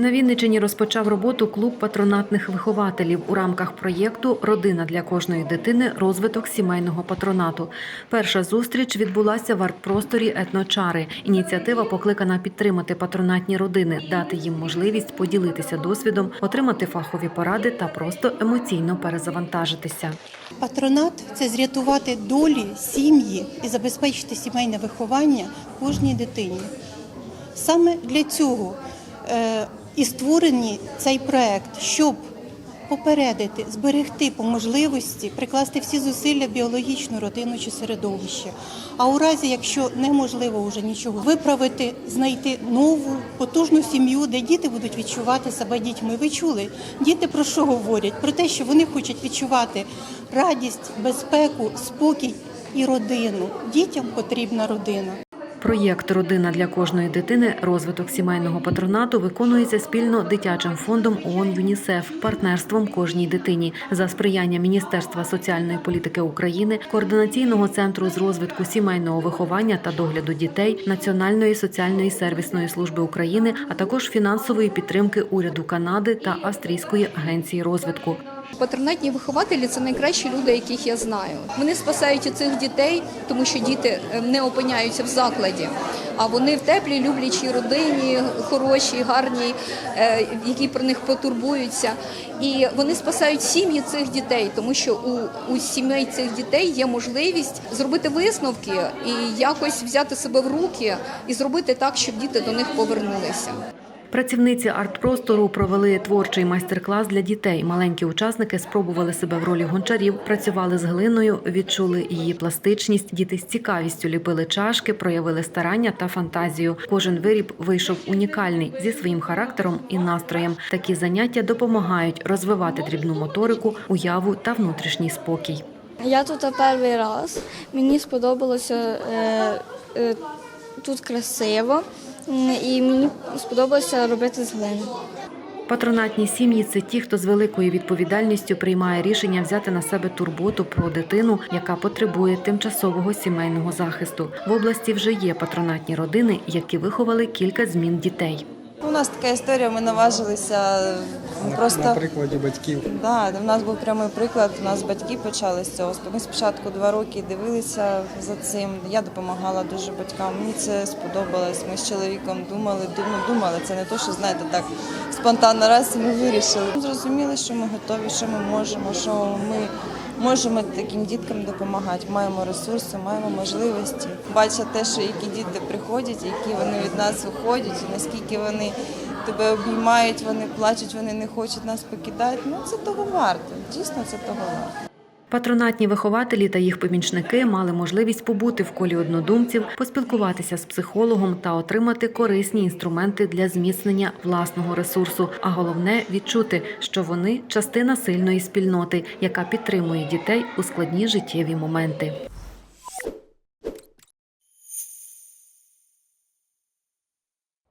На Вінничині розпочав роботу клуб патронатних вихователів у рамках проєкту Родина для кожної дитини. Розвиток сімейного патронату. Перша зустріч відбулася в арт-просторі етночари. Ініціатива покликана підтримати патронатні родини, дати їм можливість поділитися досвідом, отримати фахові поради та просто емоційно перезавантажитися. Патронат це зрятувати долі сім'ї і забезпечити сімейне виховання кожній дитині. Саме для цього е, і створений цей проект, щоб попередити, зберегти по можливості, прикласти всі зусилля біологічну родину чи середовище. А у разі, якщо неможливо вже нічого виправити, знайти нову потужну сім'ю, де діти будуть відчувати себе дітьми. Ви чули? Діти про що говорять? Про те, що вони хочуть відчувати радість, безпеку, спокій і родину. Дітям потрібна родина. Проєкт Родина для кожної дитини розвиток сімейного патронату виконується спільно дитячим фондом ООН ЮНІСЕФ партнерством кожній дитині за сприяння Міністерства соціальної політики України, координаційного центру з розвитку сімейного виховання та догляду дітей, Національної соціальної сервісної служби України, а також фінансової підтримки уряду Канади та Австрійської агенції розвитку. Патронатні вихователі це найкращі люди, яких я знаю. Вони спасають цих дітей, тому що діти е, не опиняються в закладі, а вони в теплій, люблячій родині, хорошій, гарній, е, які про них потурбуються. І вони спасають сім'ї цих дітей, тому що у, у сімей цих дітей є можливість зробити висновки і якось взяти себе в руки і зробити так, щоб діти до них повернулися. Працівниці арт-простору провели творчий майстер-клас для дітей. Маленькі учасники спробували себе в ролі гончарів, працювали з глиною, відчули її пластичність. Діти з цікавістю ліпили чашки, проявили старання та фантазію. Кожен виріб вийшов унікальний зі своїм характером і настроєм. Такі заняття допомагають розвивати дрібну моторику, уяву та внутрішній спокій. Я тут перший раз. Мені сподобалося е, е, тут красиво, і мені сподобалося робити з глини. Патронатні сім'ї це ті, хто з великою відповідальністю приймає рішення взяти на себе турботу про дитину, яка потребує тимчасового сімейного захисту. В області вже є патронатні родини, які виховали кілька змін дітей. У нас така історія, ми наважилися просто. на прикладі батьків. Да, у нас був прямий приклад. У нас батьки почали з цього. Ми спочатку два роки дивилися за цим. Я допомагала дуже батькам. Мені це сподобалось. Ми з чоловіком думали, думали, думали. Це не то, що знаєте, так спонтанно раз і ми вирішили. Зрозуміли, що ми готові, що ми можемо, що ми можемо таким діткам допомагати. Маємо ресурси, маємо можливості. Бачать те, що які діти приходять, які вони від нас виходять, наскільки вони тебе обіймають, вони плачуть, вони не хочуть нас покидати. Ну це того варто. Дійсно, це того варто. Патронатні вихователі та їх помічники мали можливість побути в колі однодумців, поспілкуватися з психологом та отримати корисні інструменти для зміцнення власного ресурсу. А головне відчути, що вони частина сильної спільноти, яка підтримує дітей у складні життєві моменти.